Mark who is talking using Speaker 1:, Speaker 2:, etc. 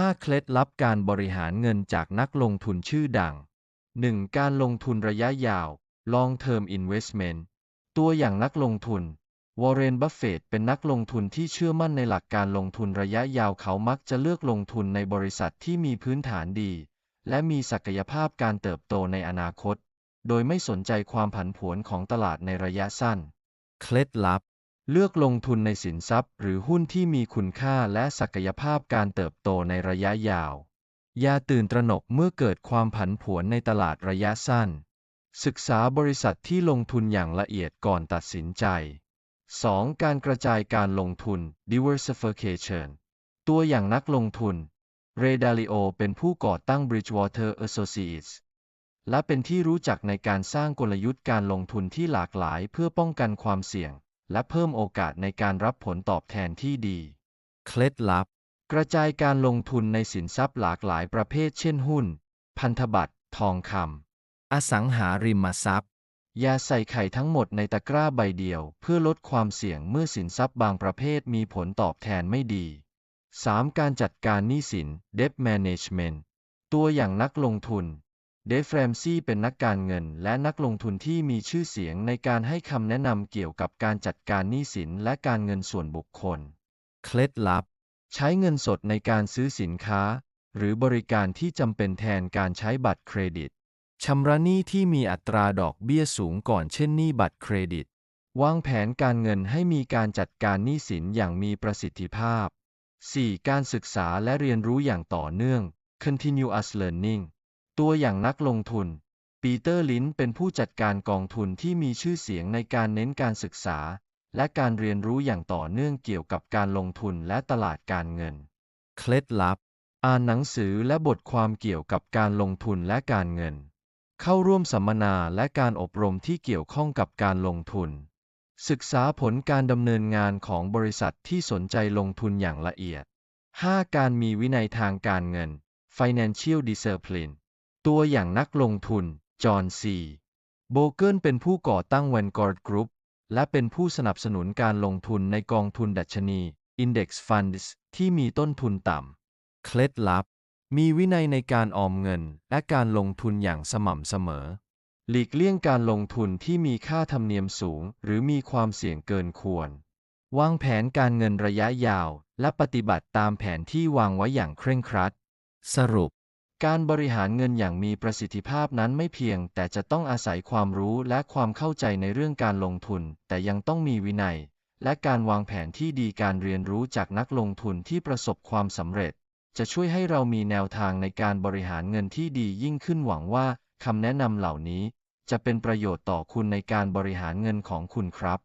Speaker 1: 5 เคล็ดลับการบริหารเงินจากนักลงทุนชื่อดัง 1. การลงทุนระยะยาว long term investment ตัวอย่างนักลงทุน วอร์เรน บัฟเฟตเป็นนักลงทุนที่เชื่อมั่นในหลักการลงทุนระยะยาวเขามักจะเลือกลงทุนในบริษัทที่มีพื้นฐานดี และมีศักยภาพการเติบโตในอนาคต โดยไม่สนใจความผันผวนของตลาดในระยะสั้น เคล็ดลับ เลือกลงทุนในสินทรัพย์ หรือหุ้นที่มีคุณค่าและศักยภาพการเติบโตในระยะยาว อย่าตื่นตระหนกเมื่อเกิดความผันผวนในตลาดระยะสั้น ศึกษาบริษัทที่ลงทุนอย่างละเอียดก่อนตัดสินใจ 2. การกระจายการลงทุน diversification ตัวอย่างนักลงทุน เรดาลิโอเป็นผู้ก่อตั้ง Bridgewater Associates และเป็นที่รู้จักในการสร้างกลยุทธ์การลงทุนที่หลากหลายเพื่อป้องกันความเสี่ยง และเพิ่มโอกาสในการรับผลตอบแทนที่ดี เคล็ดลับ กระจายการลงทุนในสินทรัพย์หลากหลายประเภทเช่นหุ้น พันธบัตร ทองคำ อสังหาริมทรัพย์ อย่าใส่ไข่ทั้งหมดในตะกร้าใบเดียว เพื่อลดความเสี่ยงเมื่อสินทรัพย์บางประเภทมีผลตอบแทนไม่ดี 3. การจัดการหนี้สิน debt management ตัวอย่างนักลงทุน เดฟแรมซี่เป็นนักการเงินและนักลงทุนที่มีชื่อเสียงในการให้คำแนะนำเกี่ยวกับการจัดการหนี้สินและการเงินส่วนบุคคล เคล็ดลับ ใช้เงินสดในการซื้อสินค้า หรือบริการที่จำเป็นแทนการใช้บัตรเครดิตชำระหนี้ที่มีอัตราดอกเบี้ยสูงก่อนเช่นหนี้บัตรเครดิต วางแผนการเงินให้มีการจัดการหนี้สินอย่างมีประสิทธิภาพ 4. การศึกษาและเรียนรู้อย่างต่อเนื่อง continuous learning ตัวอย่างนักลงทุน ปีเตอร์ลินเป็นผู้จัดการกองทุนที่มีชื่อเสียงในการเน้นการศึกษา และการเรียนรู้อย่างต่อเนื่องเกี่ยวกับการลงทุนและตลาดการเงิน เคล็ดลับ อ่านหนังสือและบทความเกี่ยวกับการลงทุนและการเงิน เข้าร่วมสัมมนาและการอบรมที่เกี่ยวข้องกับการลงทุน ศึกษาผลการดำเนินงานของบริษัทที่สนใจลงทุนอย่างละเอียด 5. การมีวินัยทางการเงิน financial discipline ตัวอย่างนักลงทุน จอห์นซี โบเกิลเป็นผู้ก่อตั้ง Vanguard Group และเป็นผู้สนับสนุนการลงทุนในกองทุนดัชนี Index Funds ที่มีต้นทุนต่ำ เคล็ดลับ มีวินัยในการออมเงิน และการลงทุนอย่างสม่ำเสมอ หลีกเลี่ยงการลงทุนที่มีค่าธรรมเนียมสูง หรือมีความเสี่ยงเกินควร วางแผนการเงินระยะยาว และปฏิบัติตามแผนที่วางไว้อย่างเคร่งครัด สรุป การบริหารเงินอย่างมีประสิทธิภาพนั้นไม่เพียง แต่จะต้องอาศัยความรู้และความเข้าใจในเรื่องการลงทุน แต่ยังต้องมีวินัย และการวางแผนที่ดีการเรียนรู้จากนักลงทุนที่ประสบความสำเร็จ จะช่วยให้เรามีแนวทางในการบริหารเงินที่ดียิ่งขึ้นหวังว่าคำแนะนำเหล่านี้ จะเป็นประโยชน์ต่อคุณในการบริหารเงินของคุณครับ